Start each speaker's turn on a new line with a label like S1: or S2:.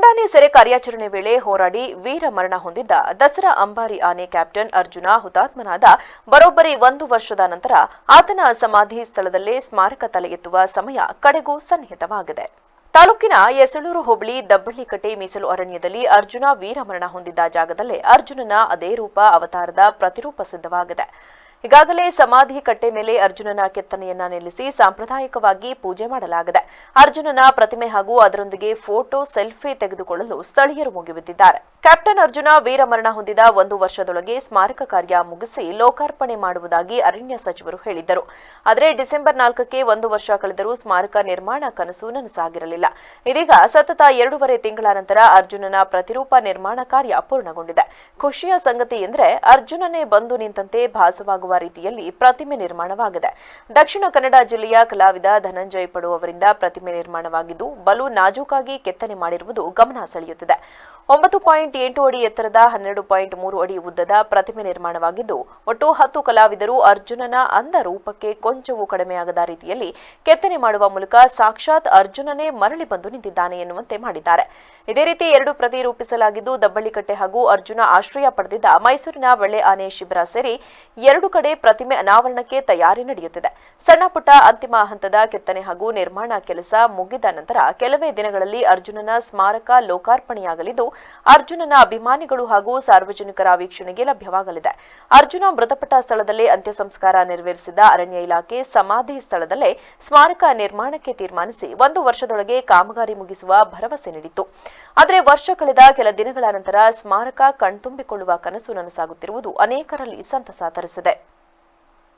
S1: ಕೊಂಡಾನೆ ಸೆರೆ ಕಾರ್ಯಾಚರಣೆ ವೇಳೆ ಹೋರಾಡಿ ವೀರ ಮರಣ ಹೊಂದಿದ್ದ ದಸರಾ ಅಂಬಾರಿ ಆನೆ ಕ್ಯಾಪ್ಟನ್ ಅರ್ಜುನ ಹುತಾತ್ಮನಾದ ಬರೋಬ್ಬರಿ ಒಂದು ವರ್ಷದ ನಂತರ ಆತನ ಸಮಾಧಿ ಸ್ಥಳದಲ್ಲೇ ಸ್ಮಾರಕ ತಲೆ ಎತ್ತುವ ಸಮಯ ಕಡೆಗೂ ಸನ್ನಿಹಿತವಾಗಿದೆ. ತಾಲೂಕಿನ ಯಸಳೂರು ಹೋಬಳಿ ದಬ್ಬಳ್ಳಿಕಟ್ಟೆ ಮೀಸಲು ಅರಣ್ಯದಲ್ಲಿ ಅರ್ಜುನ ವೀರಮರಣ ಹೊಂದಿದ್ದ ಜಾಗದಲ್ಲೇ ಅರ್ಜುನನ ಅದೇ ರೂಪ ಅವತಾರದ ಪ್ರತಿರೂಪ ಸಿದ್ಧವಾಗಿದೆ. ಈಗಾಗಲೇ ಸಮಾಧಿ ಕಟ್ಟೆ ಮೇಲೆ ಅರ್ಜುನನ ಕೆತ್ತನೆಯನ್ನ ನಿಲ್ಲಿಸಿ ಸಾಂಪ್ರದಾಯಿಕವಾಗಿ ಪೂಜೆ ಮಾಡಲಾಗಿದೆ. ಅರ್ಜುನನ ಪ್ರತಿಮೆ ಹಾಗೂ ಅದರೊಂದಿಗೆ ಫೋಟೋ, ಸೆಲ್ಫಿ ತೆಗೆದುಕೊಳ್ಳಲು ಸ್ಥಳೀಯರು ಮುಗಿಬಿದ್ದಿದ್ದಾರೆ. ಕ್ಯಾಪ್ಟನ್ ಅರ್ಜುನ ವೀರಮರಣ ಹೊಂದಿದ ಒಂದು ವರ್ಷದೊಳಗೆ ಸ್ಮಾರಕ ಕಾರ್ಯ ಮುಗಿಸಿ ಲೋಕಾರ್ಪಣೆ ಮಾಡುವುದಾಗಿ ಅರಣ್ಯ ಸಚಿವರು ಹೇಳಿದ್ದರು. ಆದರೆ ಡಿಸೆಂಬರ್ ನಾಲ್ಕಕ್ಕೆ ಒಂದು ವರ್ಷ ಕಳೆದರೂ ಸ್ಮಾರಕ ನಿರ್ಮಾಣ ಕನಸು ನನಸಾಗಿರಲಿಲ್ಲ. ಇದೀಗ ಸತತ ಎರಡೂವರೆ ತಿಂಗಳ ನಂತರ ಅರ್ಜುನನ ಪ್ರತಿರೂಪ ನಿರ್ಮಾಣ ಕಾರ್ಯ ಪೂರ್ಣಗೊಂಡಿದೆ. ಖುಷಿಯ ಸಂಗತಿ ಎಂದರೆ ಅರ್ಜುನನೇ ಬಂದು ನಿಂತಂತೆ ಭಾಸವಾಗುವ ರೀತಿಯಲ್ಲಿ ಪ್ರತಿಮೆ ನಿರ್ಮಾಣವಾಗಿದೆ. ದಕ್ಷಿಣ ಕನ್ನಡ ಜಿಲ್ಲೆಯ ಕಲಾವಿದ ಧನಂಜಯ್ ಪಡು ಅವರಿಂದ ಪ್ರತಿಮೆ ನಿರ್ಮಾಣವಾಗಿದ್ದು, ಬಲು ನಾಜೂಕಾಗಿ ಕೆತ್ತನೆ ಮಾಡಿರುವುದು ಗಮನ ಸೆಳೆಯುತ್ತಿದೆ. ಒಂಬತ್ತು ಪಾಯಿಂಟ್ ಎಂಟು ಅಡಿ ಎತ್ತರದ ಹನ್ನೆರಡು ಪಾಯಿಂಟ್ ಮೂರು ಅಡಿ ಉದ್ದದ ಪ್ರತಿಮೆ ನಿರ್ಮಾಣವಾಗಿದ್ದು, ಒಟ್ಟು ಹತ್ತು ಕಲಾವಿದರು ಅರ್ಜುನನ ಅಂದ ರೂಪಕ್ಕೆ ಕೊಂಚವೂ ಕಡಿಮೆಯಾಗದ ರೀತಿಯಲ್ಲಿ ಕೆತ್ತನೆ ಮಾಡುವ ಮೂಲಕ ಸಾಕ್ಷಾತ್ ಅರ್ಜುನನೇ ಮರಳಿ ಬಂದು ನಿಂತಿದ್ದಾನೆ ಎನ್ನುವಂತೆ ಮಾಡಿದ್ದಾರೆ. ಇದೇ ರೀತಿ ಎರಡು ಪ್ರತಿ ರೂಪಿಸಲಾಗಿದ್ದು ದಬ್ಬಳ್ಳಿಕಟ್ಟೆ ಹಾಗೂ ಅರ್ಜುನ ಆಶ್ರಯ ಪಡೆದಿದ್ದ ಮೈಸೂರಿನ ಬೆಳೆ ಆನೆ ಶಿಬಿರ ಸೇರಿ ಎರಡು ಕಡೆ ಪ್ರತಿಮೆ ಅನಾವರಣಕ್ಕೆ ತಯಾರಿ ನಡೆಯುತ್ತಿದೆ. ಸಣ್ಣಪುಟ್ಟ ಅಂತಿಮ ಹಂತದ ಕೆತ್ತನೆ ಹಾಗೂ ನಿರ್ಮಾಣ ಕೆಲಸ ಮುಗಿದ ನಂತರ ಕೆಲವೇ ದಿನಗಳಲ್ಲಿ ಅರ್ಜುನನ ಸ್ಮಾರಕ ಲೋಕಾರ್ಪಣೆಯಾಗಲಿದ್ದು ಅರ್ಜುನನ ಅಭಿಮಾನಿಗಳು ಹಾಗೂ ಸಾರ್ವಜನಿಕರ ವೀಕ್ಷಣೆಗೆ ಲಭ್ಯವಾಗಲಿದೆ. ಅರ್ಜುನ ಮೃತಪಟ್ಟ ಸ್ಥಳದಲ್ಲೇ ಅಂತ್ಯ ಸಂಸ್ಕಾರ ನೆರವೇರಿಸಿದ ಅರಣ್ಯ ಇಲಾಖೆ ಸಮಾಧಿ ಸ್ಥಳದಲ್ಲೇ ಸ್ಮಾರಕ ನಿರ್ಮಾಣಕ್ಕೆ ತೀರ್ಮಾನಿಸಿ ಒಂದು ವರ್ಷದೊಳಗೆ ಕಾಮಗಾರಿ ಮುಗಿಸುವ ಭರವಸೆ ನೀಡಿತ್ತು. ಆದರೆ ವರ್ಷ ಕಳೆದ ಕೆಲ ದಿನಗಳ ನಂತರ ಸ್ಮಾರಕ ಕಣ್ತುಂಬಿಕೊಳ್ಳುವ ಕನಸು ನನಸಾಗುತ್ತಿರುವುದು ಅನೇಕರಲ್ಲಿ ಸಂತಸ ತರಿಸಿದೆ.